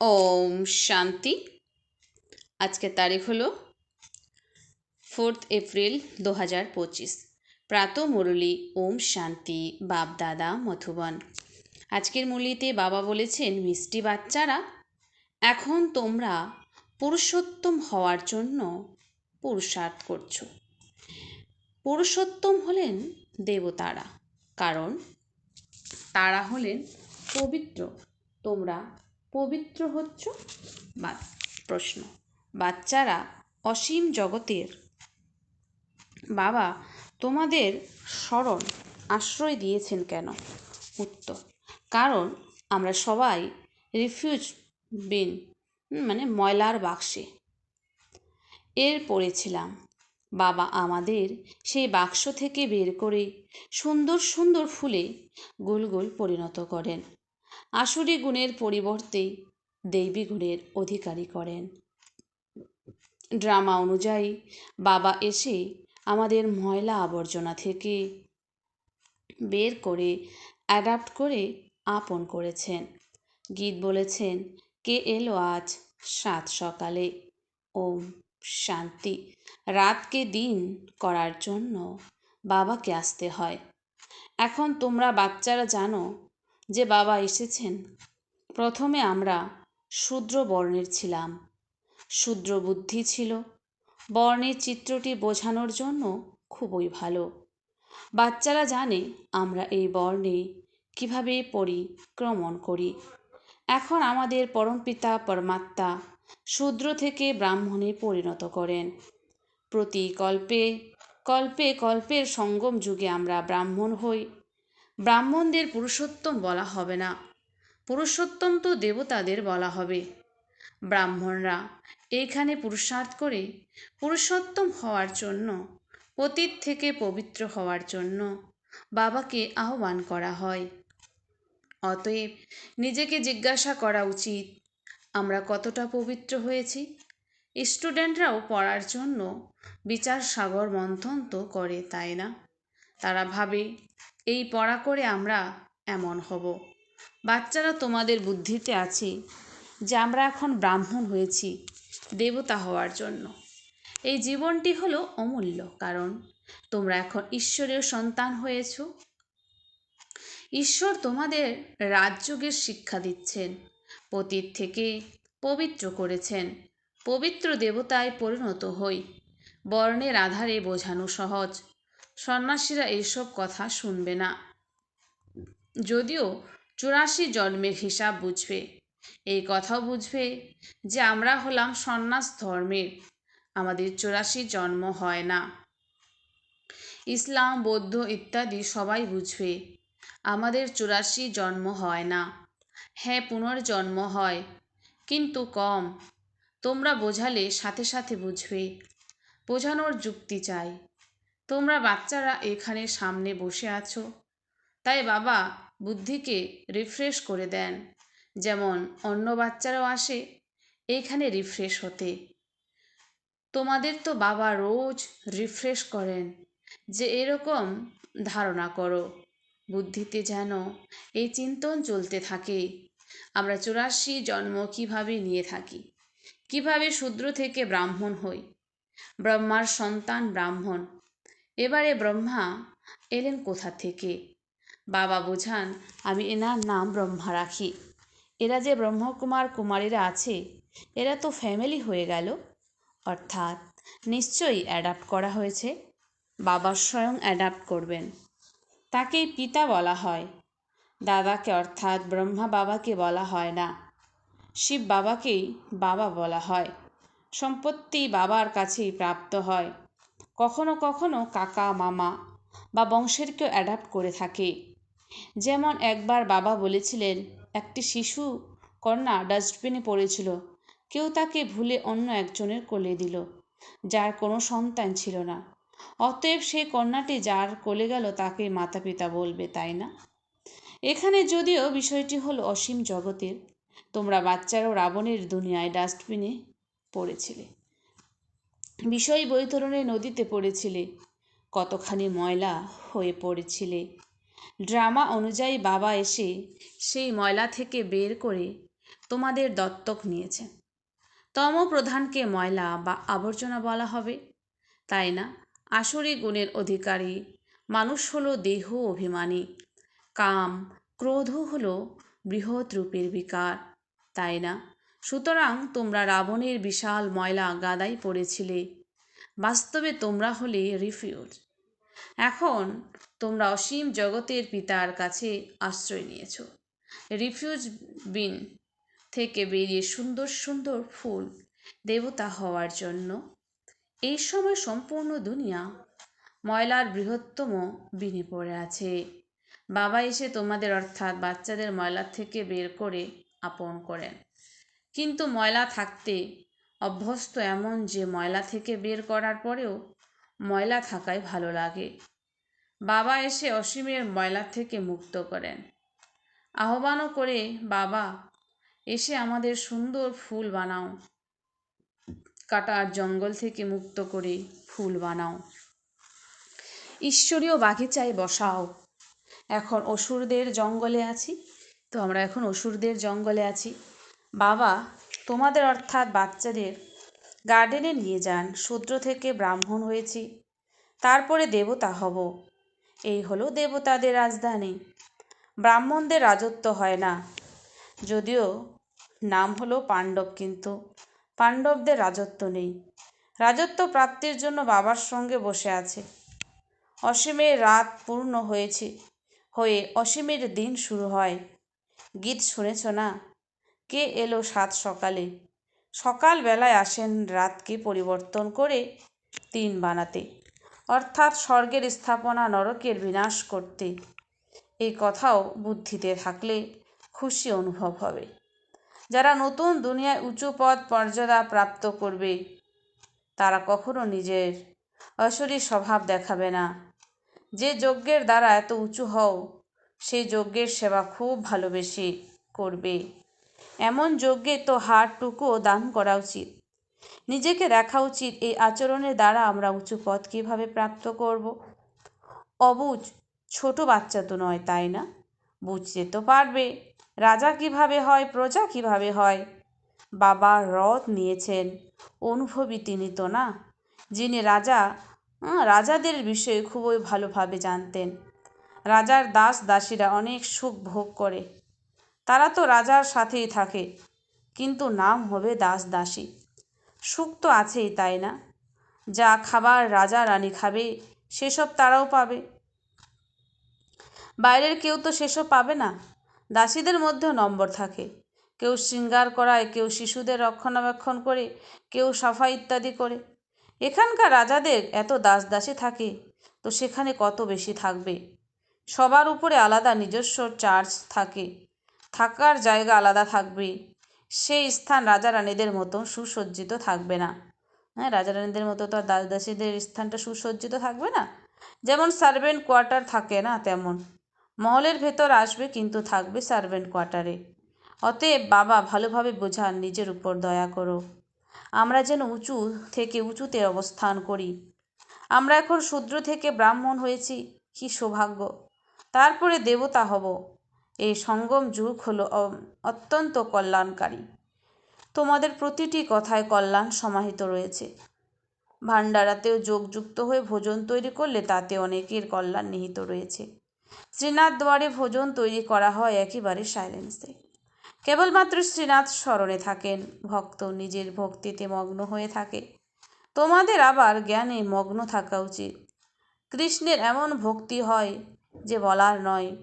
ওম শান্তি। আজকের তারিখ হলো ফোর্থ এপ্রিল দু হাজার পঁচিশ। প্রাত মুরলী, ওম শান্তি, বাপ দাদা, মধুবন। আজকের মুরলিতে বাবা বলেছেন, মিষ্টি বাচ্চারা, এখন তোমরা পুরুষোত্তম হওয়ার জন্য পুরুষার্থ করছ। পুরুষোত্তম হলেন দেবতারা, কারণ তারা হলেন পবিত্র। তোমরা পবিত্র হচ্ছ? বা প্রশ্ন। বাচ্চারা অসীম জগতের বাবা তোমাদের স্মরণ আশ্রয় দিয়েছেন কেন? উত্তর, কারণ আমরা সবাই রিফিউজ বিন মানে ময়লার বাক্সে। এর পড়েছিলাম, বাবা আমাদের সেই বাক্স থেকে বের করে সুন্দর সুন্দর ফুলে গোল গোল পরিণত করেন। আসুরি গুণের পরিবর্তে দৈবী গুণের অধিকারী করেন। ড্রামা অনুযায়ী, বাবা এসে আমাদের ময়লা আবর্জনা থেকে বের করে অ্যাডাপ্ট করে আপন করেছেন। গীত বলেছেন, কে এলো আজ সাত সকালে? ওম শান্তি। রাতকে দিন করার জন্য বাবাকে আসতে হয়। এখন তোমরা বাচ্চারা জানো যে বাবা এসেছেন, প্রথমে আমরা শূদ্র বর্ণের ছিলাম। শূদ্র বুদ্ধি ছিল। বর্ণের চিত্রটি বোঝানোর জন্য খুবই ভালো। বাচ্চারা জানে আমরা এই বর্ণে কীভাবে পরিক্রমণ করি। এখন আমাদের পরমপিতা পরমাত্মা শূদ্র থেকে ব্রাহ্মণে পরিণত করেন। প্রতি কল্পে কল্পে কল্পের সঙ্গম যুগে আমরা ব্রাহ্মণ হই। ব্রাহ্মণদের পুরুষোত্তম বলা হবে না। পুরুষোত্তম তো দেবতাদের বলা হবে। ব্রাহ্মণরা এইখানে পুরুষার্থ করে পুরুষোত্তম হওয়ার জন্য অতীত থেকে পবিত্র হওয়ার জন্য বাবাকে আহ্বান করা হয়। অতএব নিজেকে জিজ্ঞাসা করা উচিত, আমরা কতটা পবিত্র হয়েছি? স্টুডেন্টরাও পড়ার জন্য বিচার সাগর মন্থন তো করে, তাই না? তারা ভাবে এই পড়া করে আমরা এমন হব। বাচ্চারা তোমাদের বুদ্ধিতে আছে যে আমরা এখন ব্রাহ্মণ হয়েছি, দেবতা হওয়ার জন্য। এই জীবনটি হলো অমূল্য কারণ তোমরা এখন ঈশ্বরের সন্তান হয়েছ। ঈশ্বর তোমাদের রাজযোগের শিক্ষা দিচ্ছেন, পতীত থেকে পবিত্র করেছেন, পবিত্র দেবতায় পরিণত হই। বর্ণের আধারে বোঝানো সহজ। সন্ন্যাসীরা এইসব কথা শুনবে না। যদিও চুরাশি জন্মের হিসাব বুঝবে। এই কথাও বুঝবে যে আমরা হলাম সন্ন্যাস ধর্মের আমাদের চুরাশি জন্ম হয় না। ইসলাম, বৌদ্ধ ইত্যাদি সবাই বুঝবে, আমাদের চুরাশি জন্ম হয় না। হ্যাঁ পুনর্জন্ম হয়, কিন্তু কম। তোমরা বোঝালে সাথে সাথে বুঝবে। বোঝানোর যুক্তি চাই। তোমরা বাচ্চারা এখানে সামনে বসে আছো। তাই বাবা বুদ্ধিকে রিফ্রেশ করে দেন। যেমন অন্য বাচ্চারাও আসে এইখানে রিফ্রেশ হতে। তোমাদের তো বাবা রোজ রিফ্রেশ করেন যে এরকম ধারণা করো। বুদ্ধিতে যেন এই চিন্তন চলতে থাকে। আমরা চুরাশি জন্ম কীভাবে নিয়ে থাকি? কীভাবে শূদ্র থেকে ব্রাহ্মণ হই? ব্রহ্মার সন্তান ব্রাহ্মণ। এবারে ব্রহ্মা এলেন কোথা থেকে? বাবা বোঝান, আমি এনার নাম ব্রহ্মা রাখি। এরা যে ব্রহ্মকুমার কুমারীরা আছে, এরা তো ফ্যামিলি হয়ে গেল। অর্থাৎ নিশ্চয়ই অ্যাডাপ্ট করা হয়েছে। বাবা স্বয়ং অ্যাডাপ্ট করবেন। তাকেই পিতা বলা হয়। দাদাকে অর্থাৎ ব্রহ্মা বাবাকে বলা হয় না। শিব বাবাকেই বাবা বলা হয়। সম্পত্তি বাবার কাছেই প্রাপ্ত হয়। কখনো কখনো কাকা, মামা বা বংশের কেউ অ্যাডাপ্ট করে থাকে। যেমন একবার বাবা বলেছিলেন, একটি শিশু কন্যা ডাস্টবিনে পড়েছিল। কেউ তাকে ভুলে অন্য একজনের কোলে দিল, যার কোনো সন্তান ছিল না। অতএব সেই কন্যাটি যার কোলে গেল তাকে মাতা পিতা বলবে, তাই না? এখানে যদিও বিষয়টি হলো অসীম জগতের, তোমরা বাচ্চারাও রাবণের দুনিয়ায় ডাস্টবিনে পড়েছিলে। বিষয় বৈতরণে নদীতে পড়েছিলে, কতখানি ময়লা হয়ে পড়েছিলে। ড্রামা অনুযায়ী বাবা এসে সেই ময়লা থেকে বের করে তোমাদের দত্তক নিয়েছেন তম প্রধানকে ময়লা বা আবর্জনা বলা হবে। তাই না? আসরি গুণের অধিকারী, মানুষ হলো দেহ অভিমানী। কাম ক্রোধ হলো বৃহৎ রূপের বিকার। তাই না? সুতরাং তোমরা রাবণের বিশাল ময়লা গাদাই পড়েছিলে। বাস্তবে তোমরা হলে রিফিউজ। এখন তোমরা অসীম জগতের পিতার কাছে আশ্রয় নিয়েছ। রিফিউজ বিন থেকে বেরিয়ে সুন্দর সুন্দর ফুল দেবতা হওয়ার জন্য এই সময় সম্পূর্ণ দুনিয়া ময়লার বৃহত্তম বিনে পড়ে আছে। বাবা এসে তোমাদের অর্থাৎ বাচ্চাদের ময়লার থেকে বের করে আপন করেন। কিন্তু ময়লা থাকতে অভ্যস্ত এমন যে ময়লা থেকে বের করার পরেও ময়লা থাকায় ভালো লাগে। বাবা এসে অসীমের ময়লা থেকে মুক্ত করেন। আহ্বানও করে, বাবা, এসে আমাদের সুন্দর ফুল বানাও। কাটার জঙ্গল থেকে মুক্ত করে ফুল বানাও। ঈশ্বরীয় বাগিচায় বসাও। এখন অসুরদের জঙ্গলে আছি, তো আমরা এখন অসুরদের জঙ্গলে আছি। বাবা, তোমাদের অর্থাৎ বাচ্চাদের গার্ডেনে নিয়ে যান, শূদ্র থেকে ব্রাহ্মণ হয়েছি। তারপরে দেবতা হব। এই হলো দেবতাদের রাজধানী। ব্রাহ্মণদের রাজত্ব হয় না। যদিও নাম হলো পাণ্ডব কিন্তু পাণ্ডবদের রাজত্ব নেই। রাজত্ব প্রাপ্তির জন্য বাবার সঙ্গে বসে আছে। অসীমের রাত পূর্ণ হয়েছে, হয়ে অসীমের দিন শুরু হয়। গীত শুনেছ না? কে এলো সাত সকালে? সকাল বেলায় আসেন রাতকে পরিবর্তন করে দিন বানাতে। অর্থাৎ স্বর্গের স্থাপনা নরকের বিনাশ করতে। এই কথাও বুদ্ধিতে থাকলে খুশি অনুভব হবে। যারা নতুন দুনিয়ায় উঁচু পদ মর্যাদা প্রাপ্ত করবে, তারা কখনো নিজের অশরী স্বভাব দেখাবে না। যে যজ্ঞের দ্বারা এত উঁচু হও সেই যজ্ঞের সেবা খুব ভালোবেসে করবে। এমন যজ্ঞে তো হাড়টুকুও দান করা উচিত। নিজেকে দেখা উচিত, এই আচরণের দ্বারা আমরা উঁচু পথ কীভাবে প্রাপ্ত করব? অবুঝ, ছোট বাচ্চা তো নয়, তাই না? বুঝতে তো পারবে, রাজা কীভাবে হয়, প্রজা কীভাবে হয়। বাবা রথ নিয়েছেন, অনুভবী তিনি তো না, যিনি রাজা রাজাদের বিষয়ে খুবই ভালোভাবে জানতেন। রাজার দাস দাসীরা অনেক সুখ ভোগ করে। তারা তো রাজার সাথেই থাকে। কিন্তু নাম হবে দাস দাসী। সুখ তো আছেই, তাই না? যা খাবার রাজা রানী খাবে, সেসব তারাও পাবে। বাইরের কেউ তো সেসব পাবে না। দাসীদের মধ্যেও নম্বর থাকে। কেউ শৃঙ্গার করায়, কেউ শিশুদের রক্ষণাবেক্ষণ করে, কেউ সাফাই ইত্যাদি করে। এখানকার রাজাদের এত দাস দাসী থাকে, তো সেখানে কত বেশি থাকবে? সবার উপরে আলাদা নিজস্ব চার্জ থাকে। থাকার জায়গা আলাদা থাকবে। সেই স্থান রাজা রানীদের মতো সুসজ্জিত থাকবে না। হ্যাঁ রাজা রানীদের মতো তো আর দাস দাসীদের স্থানটা সুসজ্জিত থাকবে না। যেমন সার্ভেন্ট কোয়ার্টার থাকে না তেমন। মহলের ভেতর আসবে কিন্তু থাকবে সার্ভেন্ট কোয়ার্টারে। অতএব বাবা, ভালোভাবে বোঝান, নিজের উপর দয়া করো। আমরা যেন উঁচু থেকে উঁচুতে অবস্থান করি। আমরা এখন শূদ্র থেকে ব্রাহ্মণ হয়েছি, কি সৌভাগ্য। তারপরে দেবতা হব। এই সঙ্গম যুগ হলো অত্যন্ত কল্যাণকারী। তোমাদের প্রতিটি কথায় কল্যাণ সমাহিত রয়েছে। ভান্ডারাতেও যোগযুক্ত হয়ে ভোজন তৈরি করলে তাতে অনেকের কল্যাণ নিহিত রয়েছে। শ্রীনাথ দ্বারে ভোজন তৈরি করা হয় একেবারে সাইলেন্সে কেবলমাত্র শ্রীনাথ স্মরণে থাকেন, ভক্ত নিজের ভক্তিতে মগ্ন হয়ে থাকে। তোমাদের আবার জ্ঞানে মগ্ন থাকা উচিত। কৃষ্ণের এমন ভক্তি হয় যে বলার নয়।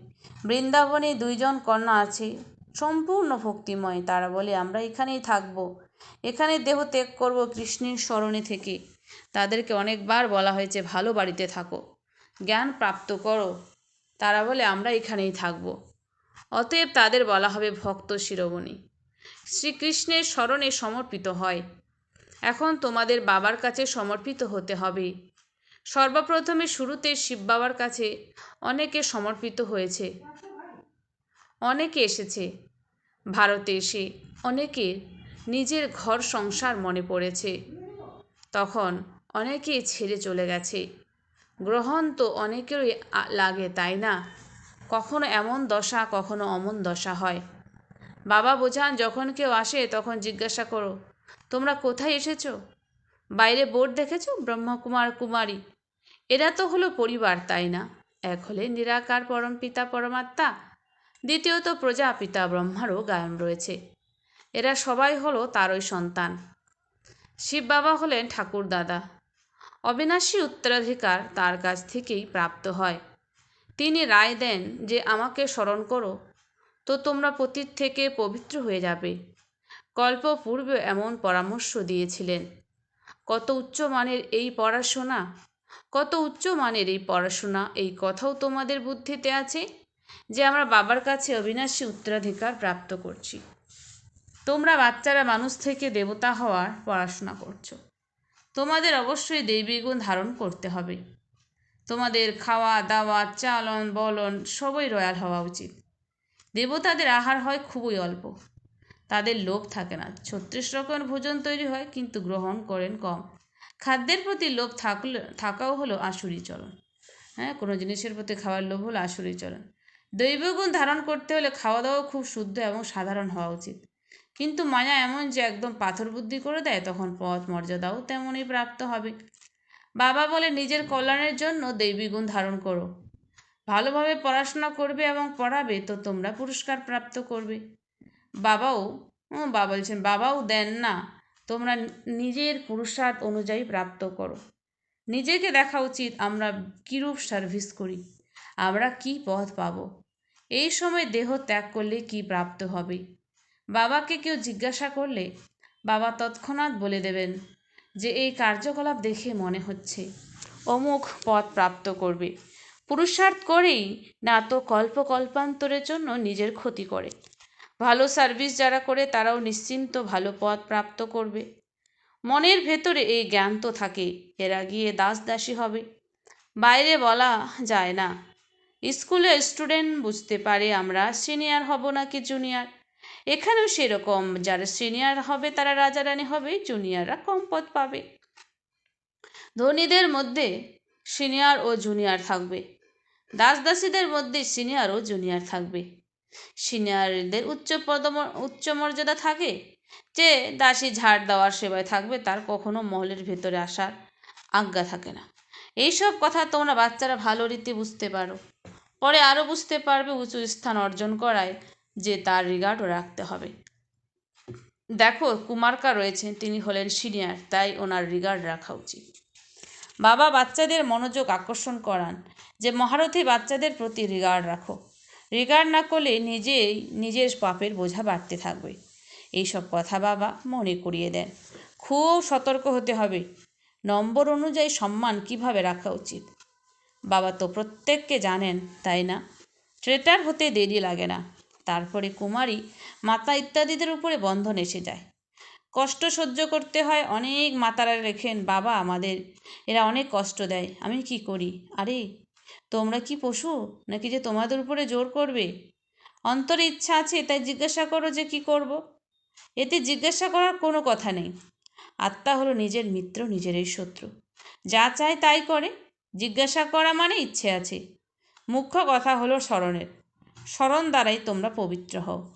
বৃন্দাবনে দুইজন কন্যা আছে, সম্পূর্ণ ভক্তিময় তারা বলে, আমরা এখানেই থাকব। এখানে দেহ ত্যাগ করব কৃষ্ণের স্মরণে থেকে। তাদেরকে অনেকবার বলা হয়েছে, ভালো বাড়িতে থাকো। জ্ঞান প্রাপ্ত করো। তারা বলে, আমরা এখানেই থাকব। অতএব তাদের বলা হবে ভক্ত শিরোমণি। শ্রীকৃষ্ণের স্মরণে সমর্পিত হয়। এখন তোমাদের বাবার কাছে সমর্পিত হতে হবে। সর্বপ্রথমে শুরুতে শিব বাবার কাছে অনেকে সমর্পিত হয়েছে। অনেকে এসেছে। ভারতে এসে অনেকে নিজের ঘর সংসার মনে পড়েছে। তখন অনেকে ছেড়ে চলে গেছে। গ্রহণ তো অনেকেরই লাগে, তাই না? কখনো এমন দশা, কখনো অমন দশা হয়। বাবা বোঝান, যখন কেউ আসে, তখন জিজ্ঞাসা করো, তোমরা কোথায় এসেছ? বাইরে বোর্ড দেখেছ? ব্রহ্মকুমার কুমারী এরা তো হলো পরিবার, তাই না? এক হলে নিরাকার পরম পিতা, পরমাত্মা, দ্বিতীয়ত প্রজাপিতা ব্রহ্মারও গায়ন রয়েছে। এরা সবাই হলো তারই সন্তান। শিব বাবা হলেন ঠাকুর দাদা। অবিনাশী উত্তরাধিকার তার কাছ থেকেই প্রাপ্ত হয়। তিনি রায় দেন যে, আমাকে স্মরণ করো, তো তোমরা পতীত থেকে পবিত্র হয়ে যাবে। কল্প পূর্বে এমন পরামর্শ দিয়েছিলেন। কত উচ্চমানের এই পড়াশোনা কত উচ্চমানের এই পড়াশোনা? এই কথাও তোমাদের বুদ্ধিতে আছে? যে আমরা বাবার কাছে অবিনাশী উত্তরাধিকার প্রাপ্ত করছি। তোমরা বাচ্চারা মানুষ থেকে দেবতা হওয়ার পড়াশোনা করছ। তোমাদের অবশ্যই দৈবী গুণ ধারণ করতে হবে। তোমাদের খাওয়া, দাওয়া, চালন, বলন সবই রয়্যাল হওয়া উচিত। দেবতাদের আহার হয় খুবই অল্প। তাদের লোভ থাকে না। ছত্রিশ রকমের ভোজন তৈরি হয়, কিন্তু গ্রহণ করেন কম। খাদ্যের প্রতি লোভ থাকলে, থাকাও হলো আসুরি চলন হ্যাঁ কোনো জিনিসের প্রতি খাওয়ার লোভ হলো আসুরি চলন দৈবগুণ ধারণ করতে হলে খাওয়া দাওয়া খুব শুদ্ধ এবং সাধারণ হওয়া উচিত। কিন্তু মায়া এমন যে একদম পাথর বুদ্ধি করে দেয়, তখন পথ মর্যাদাও তেমনই প্রাপ্ত হবে। বাবা বলে, নিজের কল্যাণের জন্য দৈবী গুণ ধারণ করো। ভালোভাবে পড়াশোনা করবে এবং পড়াবে তো তোমরা পুরস্কার প্রাপ্ত করবে। বাবাও বাবা বলছেন, বাবাও দেন না। তোমরা নিজের পুরুষার্থ অনুযায়ী প্রাপ্ত করো। নিজেকে দেখা উচিত আমরা কীরূপ সার্ভিস করি, আমরা কি পথ পাব। এই সময় দেহ ত্যাগ করলে কি প্রাপ্ত হবে? বাবাকে কেউ জিজ্ঞাসা করলে বাবা তৎক্ষণাৎ বলে দেবেন যে, এই কার্যকলাপ দেখে মনে হচ্ছে। অমুক পথ প্রাপ্ত করবে। পুরুষার্থ করেই না তো কল্প কল্পান্তরের জন্য নিজের ক্ষতি করে। ভালো সার্ভিস যারা করে তারাও নিশ্চিন্ত ভালো পথ প্রাপ্ত করবে। মনের ভেতরে এই জ্ঞান তো থাকে, এরা গিয়ে দাস দাসী হবে। বাইরে বলা যায় না। স্কুলে স্টুডেন্ট বুঝতে পারে আমরা সিনিয়র হব নাকি জুনিয়র এখানেও সেরকম, যারা সিনিয়র হবে তারা রাজা রানী হবে জুনিয়ররা কম পদ পাবে। ধনীদের মধ্যে সিনিয়র ও জুনিয়র থাকবে। দাস দাসীদের মধ্যে সিনিয়র ও জুনিয়র থাকবে। সিনিয়রদের উচ্চ পদ উচ্চ মর্যাদা থাকে? যে দাসী ঝাড় দেওয়ার সেবায় থাকবে, তার কখনো মহলের ভেতরে আসার আজ্ঞা থাকে না। এইসব কথা তোমরা বাচ্চারা ভালো রীতি বুঝতে পারো। পরে আরও বুঝতে পারবে উঁচু স্থান অর্জন করায় যে তার রিগার্ডও রাখতে হবে। দেখো, কুমারকা রয়েছেন, তিনি হলেন সিনিয়র, তাই ওনার রিগার্ড রাখা উচিত। বাবা, বাচ্চাদের মনোযোগ আকর্ষণ করান। যে মহারথী বাচ্চাদের প্রতি রিগার্ড রাখো। রিগার্ড না করলে নিজেই নিজের পাপের বোঝা বাড়তে থাকবে। এইসব কথা বাবা মনে করিয়ে দেন। খুব সতর্ক হতে হবে। নম্বর অনুযায়ী সম্মান কীভাবে রাখা উচিত? বাবা তো প্রত্যেককে জানেন, তাই না? ট্রেটার হতে দেরি লাগে না। তারপরে কুমারী মাতা ইত্যাদিদের উপরে বন্ধন এসে যায়। কষ্ট সহ্য করতে হয় অনেক মাতারা রেখেন, বাবা, আমাদের, এরা অনেক কষ্ট দেয়, আমি কি করি? আরে তোমরা কি পশু? নাকি যে তোমাদের উপরে জোর করবে? অন্তরে ইচ্ছা আছে, তাই জিজ্ঞাসা করো যে কি করব। এতে জিজ্ঞাসা করার কোনো কথা নেই। আত্মা হলো নিজের মিত্র, নিজেরই শত্রু। যা চায় তাই করে। জিজ্ঞাসা করা মানে ইচ্ছে আছে। মুখ্য কথা হলো স্মরণের। স্মরণ দ্বারাই তোমরা পবিত্র হও।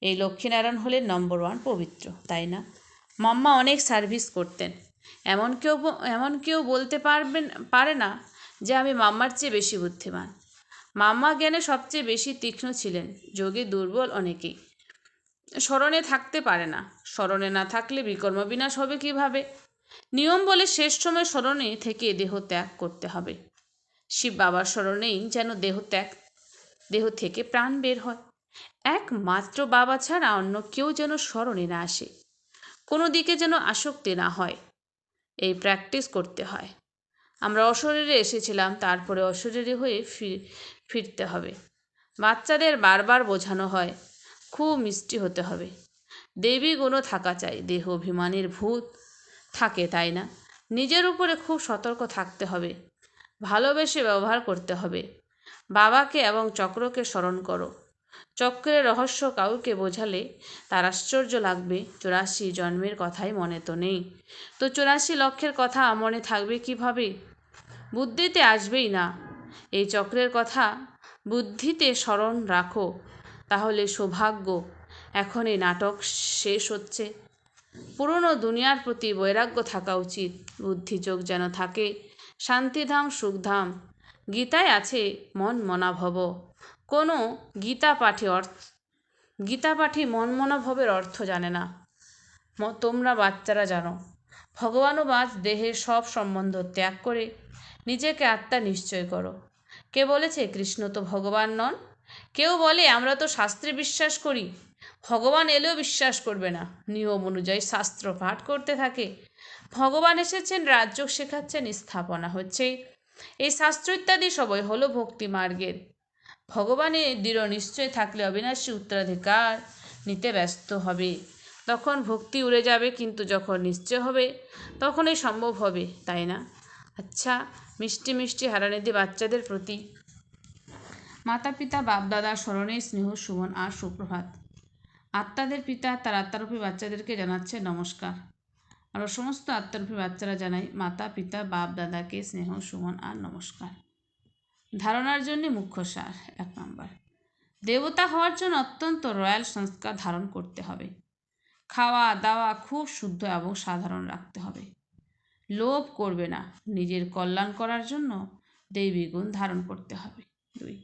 এই লক্ষ্মীনারায়ণ হলেন নম্বর ওয়ান পবিত্র, তাই না? মাম্মা অনেক সার্ভিস করতেন। এমন কেউ এমন কেউ বলতে পারবেন পারে না। যে আমি মাম্মার চেয়ে বেশি বুদ্ধিমান। মাম্মা জ্ঞানে সবচেয়ে বেশি তীক্ষ্ণ ছিলেন, যোগে দুর্বল অনেকেই স্মরণে থাকতে পারে না। স্মরণে না থাকলে বিকর্ম বিনাশ হবে কীভাবে? নিয়ম বলে শেষ সময় স্মরণে থেকে দেহ ত্যাগ করতে হবে। শিব বাবার স্মরণেই যেন দেহ ত্যাগ, দেহ থেকে প্রাণ বের হয়। একমাত্র বাবা ছাড়া অন্য কেউ যেন স্মরণে না আসে। কোনো দিকে যেন আসক্তি না হয়। এই প্র্যাকটিস করতে হয়। আমরা অশরীরে এসেছিলাম, তারপরে অশরীরে হয়ে ফিরতে হবে। বাচ্চাদের বারবার বোঝানো হয়, খুব মিষ্টি হতে হবে। দেবী গুণও থাকা চাই, দেহ অভিমানের ভূত থাকে, তাই না? নিজের উপরে খুব সতর্ক থাকতে হবে, ভালোবেসে ব্যবহার করতে হবে। বাবাকে এবং চক্রকে স্মরণ করো। চক্রের রহস্য কাউকে বোঝালে তার আশ্চর্য লাগবে, চুরাশি জন্মের কথাই মনে তো নেই। তো চুরাশি লক্ষের কথা মনে থাকবে কীভাবে? বুদ্ধিতে আসবেই না। এই চক্রের কথা বুদ্ধিতে স্মরণ রাখো, তাহলে সৌভাগ্য এখন এই নাটক শেষ হচ্ছে। পুরনো দুনিয়ার প্রতি বৈরাগ্য থাকা উচিত বুদ্ধিযোগ যেন থাকে, শান্তিধাম সুখধাম, গীতায় আছে মন মনাভব। কোনো গীতা পাঠে অর্থ, গীতা পাঠী মন মনাভবের অর্থ জানে না। তোমরা বাচ্চারা জানো, ভগবানও বাজ দেহের সব সম্বন্ধ ত্যাগ করে নিজেকে আত্মা নিশ্চয় করো। কে বলেছে, কৃষ্ণ তো ভগবান নন কেউ বলে, আমরা তো শাস্ত্রে বিশ্বাস করি ভগবান এলেও বিশ্বাস করবে না। নিয়ম অনুযায়ী শাস্ত্র পাঠ করতে থাকে। ভগবান এসেছেন, রাজ্য শেখাচ্ছেন, স্থাপনা হচ্ছে। এই শাস্ত্র ইত্যাদি সবই হলো ভক্তি মার্গের। ভগবানের দৃঢ় নিশ্চয় থাকলে অবিনাশী উত্তরাধিকার নিতে ব্যস্ত হবে। তখন ভক্তি উড়ে যাবে, কিন্তু যখন নিশ্চয় হবে, তখনই সম্ভব হবে, তাই না? আচ্ছা মিষ্টি মিষ্টি হারানিধি বাচ্চাদের প্রতি। মাতা পিতা বাপদাদা, স্মরণে স্নেহ, সুমন আর সুপ্রভাত। আত্মাদের পিতা, তার আত্মারূপী বাচ্চাদেরকে জানাচ্ছে নমস্কার। আর সমস্ত আত্মারূপী বাচ্চারা জানাই মাতা পিতা বাপ দাদাকে স্নেহ, সুমন আর নমস্কার। ধারণার জন্য মুখ্য সার, এক নম্বর। দেবতা হওয়ার জন্য অত্যন্ত রয়্যাল সংস্কার ধারণ করতে হবে। খাওয়া দাওয়া খুব শুদ্ধ এবং সাধারণ রাখতে হবে। লোভ করবে না। নিজের কল্যাণ করার জন্য দৈবী গুণ ধারণ করতে হবে। দুই,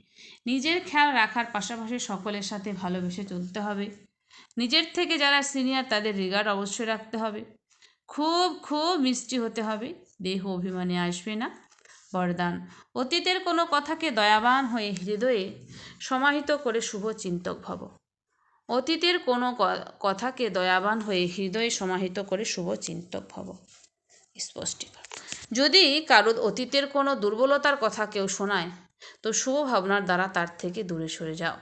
নিজের খেয়াল রাখার পাশাপাশি সকলের সাথে ভালোবেসে চলতে হবে। নিজের থেকে যারা সিনিয়র তাদের রিগার্ড অবশ্যই রাখতে হবে। খুব খুব মিষ্টি হতে হবে। দেহ অভিমানে আসবে না। বরদান, অতীতের কোনো কথাকে দয়াবান হয়ে হৃদয়ে সমাহিত করে শুভ চিন্তক ভব। অতীতের কোনো কথাকে দয়াবান হয়ে হৃদয়ে সমাহিত করে শুভ চিন্তক ভব। স্পষ্টীকরণ যদি কারও অতীতের কোনো দুর্বলতার কথা কেউ শোনায়, তো শুভ ভাবনার দ্বারা তার থেকে দূরে সরে যাও।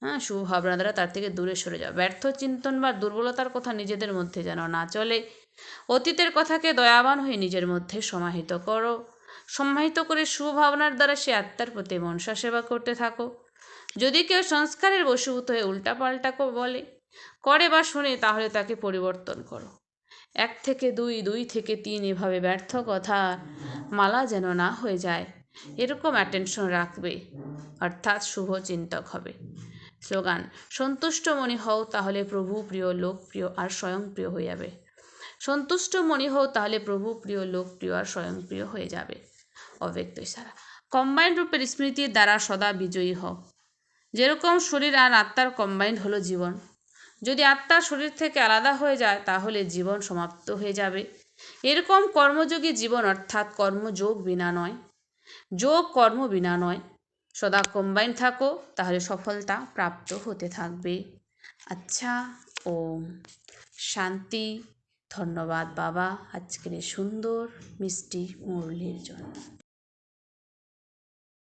হ্যাঁ শুভ ভাবনার দ্বারা তার থেকে দূরে সরে যাও। ব্যর্থ চিন্তন বা দুর্বলতার কথা নিজেদের মধ্যে যেন না চলে, অতীতের কথাকে দয়াবান হয়ে নিজের মধ্যে সমাহিত করো। সমাহিত করে শুভ ভাবনার দ্বারা সে আত্মার প্রতি মনসা সেবা করতে থাকো। যদি কেউ সংস্কারের বশীভূত হয়ে উল্টাপাল্টা বলে, করে বা শোনে, তাহলে তাকে পরিবর্তন করো। এক থেকে দুই দুই থেকে তিন এভাবে ব্যর্থ কথা মালা যেন না হয়ে যায়। এরকম অ্যাটেনশন রাখবে, অর্থাৎ শুভ চিন্তক হবে। স্লোগান, সন্তুষ্ট মনে হও তাহলে প্রভু প্রিয় লোকপ্রিয় আর স্বয়ংপ্রিয় হয়ে যাবে। সন্তুষ্ট মনে হও তাহলে প্রভু প্রিয় লোকপ্রিয় আর স্বয়ংপ্রিয় হয়ে যাবে। অব্যক্ত ইশারা কম্বাইন্ড রূপের স্মৃতির দ্বারা সদা বিজয়ী হও। যেরকম শরীর আর আত্মার কম্বাইন্ড হলো জীবন যদি আত্মা শরীর থেকে আলাদা হয়ে যায়, তাহলে জীবন সমাপ্ত হয়ে যাবে। এরকম কর্মযোগী জীবন অর্থাৎ কর্মযোগ বিনা নয়। যোগ কর্ম বিনা নয়। সদা কম্বাইন থাকো, তাহলে সফলতা প্রাপ্ত হতে থাকবে। আচ্ছা ওম। শান্তি। ধন্যবাদ বাবা। আজকের সুন্দর মিষ্টি মুরলির জন্য।